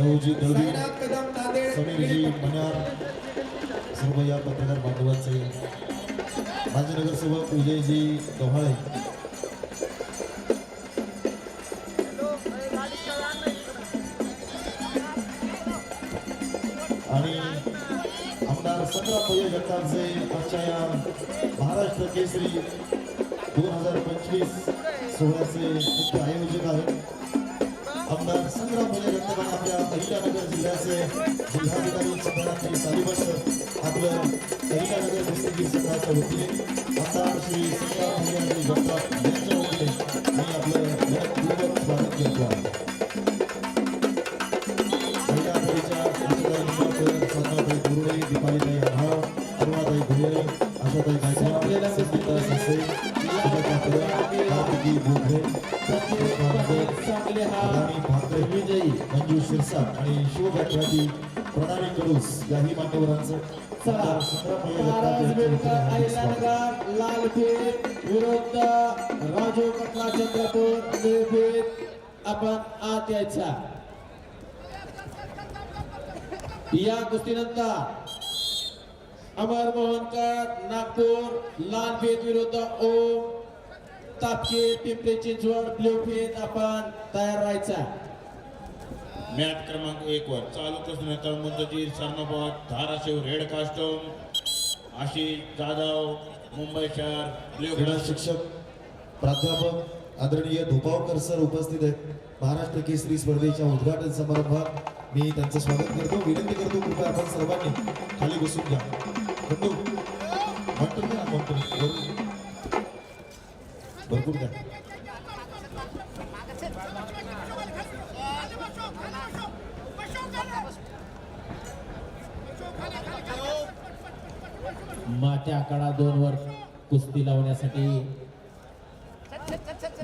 नवजी दळवी समीरजी मनार सर्व या पत्रकार बांधवांचे माजी नगरसेवक विजयजी गव्हाळे. आणि आमदार भैया जगतापचे आजच्या या महाराष्ट्र केसरी दोन हजार पंचवीस सोहळ्याचे मुख्य आयोजक आहेत. आमदार संग्राम मुले जगतापांना आपल्या अहिल्यानगर जिल्ह्याचे जिल्हाधिकारी चंद्रकांत सालीबस आपलं अहिल्यानगर कुस्तीगीर संघाच्या वतीने आमदार श्री संग्राम मुले आणि जगताप यांच्या वतीने मी आपलं मनपूर्वक स्वागत करतो. आहे विजयी मंजू शिरसाट आणि शिवगाठराती प्रणाली कडूस याही मान्यवरांचं लालपेठ विरुद्ध राजू कटला चंद्रपूर आपण आत यायचा या कुस्तीनंतर अमर मोहनकर नागपूर लालपेठ विरुद्ध ओम तापके पिंपरी चिंचवड ब्ल्यूफेट आपण तयार राहायचा. मॅट क्रमांक एक वर चालू कृष्ण मुंतजीर सरनोबत धाराशिव रेड कास्टोम आशिष जाधव मुंबई शहर ब्ल्यू क्रीडा शिक्षक प्राध्यापक आदरणीय धोपावकर सर उपस्थित आहेत. महाराष्ट्र केसरी स्पर्धेच्या उद्घाटन समारंभात मी त्यांचं स्वागत करतो. विनंती करतो कृपया आपण सर्वांनी खाली बसून घ्या बंधू म्हणतो ना म्हणतो भरपूर भरपूर द्या मात्या आकडा दोन वर कुस्ती लावण्यासाठी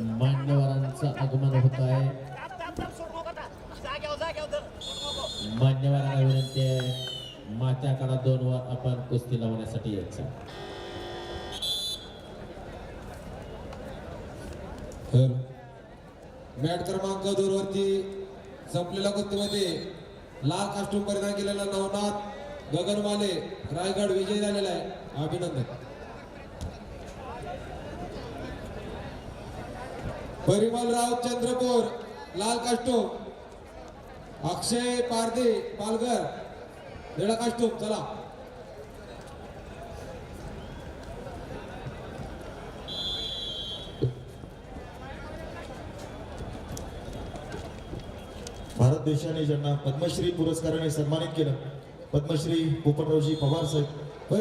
मान्यवरांचं आगमन होत आहे. मान्यवरांना विनंती आहे. मात्या काळात दोन वर आपण कुस्ती लावण्यासाठी यायचं. तर मॅट क्रमांक दोन वरती संपलेल्या कुस्तीमध्ये लाल कास्टूम परिधान केलेला नवनाथ गगनवाले रायगड विजय झालेला आहे. अभिनंदन. परिमल राव चंद्रपूर लाल कास्टूम अक्षय पारदे पालघर. निळा कास्टूम चला. भारत देशाने ज्यांना पद्मश्री पुरस्काराने सन्मानित केलं पद्मश्री पोपटरावजी पवार साहेब